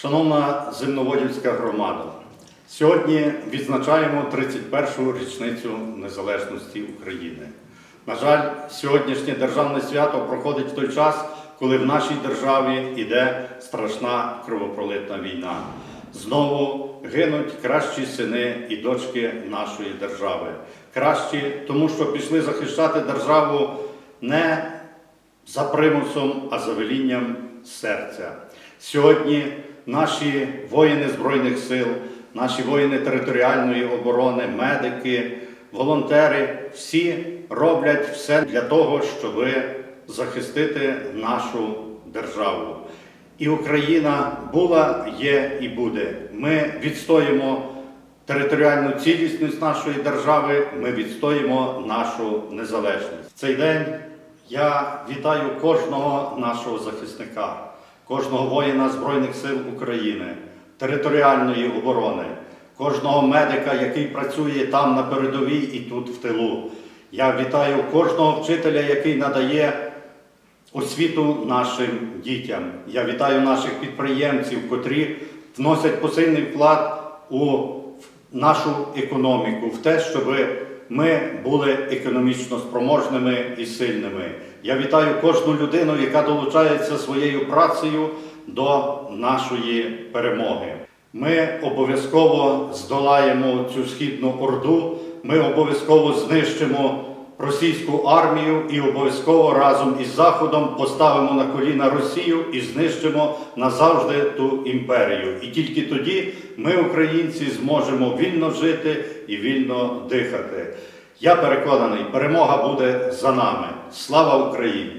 Шановна земноводівська громада, сьогодні відзначаємо 31-ту річницю незалежності України. На жаль, сьогоднішнє державне свято проходить в той час, коли в нашій державі йде страшна кровопролитна війна. Знову гинуть кращі сини і дочки нашої держави. Кращі, тому що пішли захищати державу не за примусом, а за велінням серця. Сьогодні наші воїни Збройних сил, наші воїни територіальної оборони, медики, волонтери всі роблять все для того, щоб захистити нашу державу. І Україна була, є і буде. Ми відстоїмо територіальну цілісність нашої держави, ми відстоїмо нашу незалежність. В цей день я вітаю кожного нашого захисника, кожного воїна Збройних сил України, територіальної оборони, кожного медика, який працює там на передовій і тут в тилу. Я вітаю кожного вчителя, який надає освіту нашим дітям. Я вітаю наших підприємців, котрі вносять посильний вклад у нашу економіку, в те, щоб ми були економічно спроможними і сильними. Я вітаю кожну людину, яка долучається своєю працею до нашої перемоги. Ми обов'язково здолаємо цю східну орду, ми обов'язково знищимо російську армію і обов'язково разом із Заходом поставимо на коліна Росію і знищимо назавжди ту імперію. І тільки тоді ми, українці, зможемо вільно жити і вільно дихати. Я переконаний, перемога буде за нами. Слава Україні!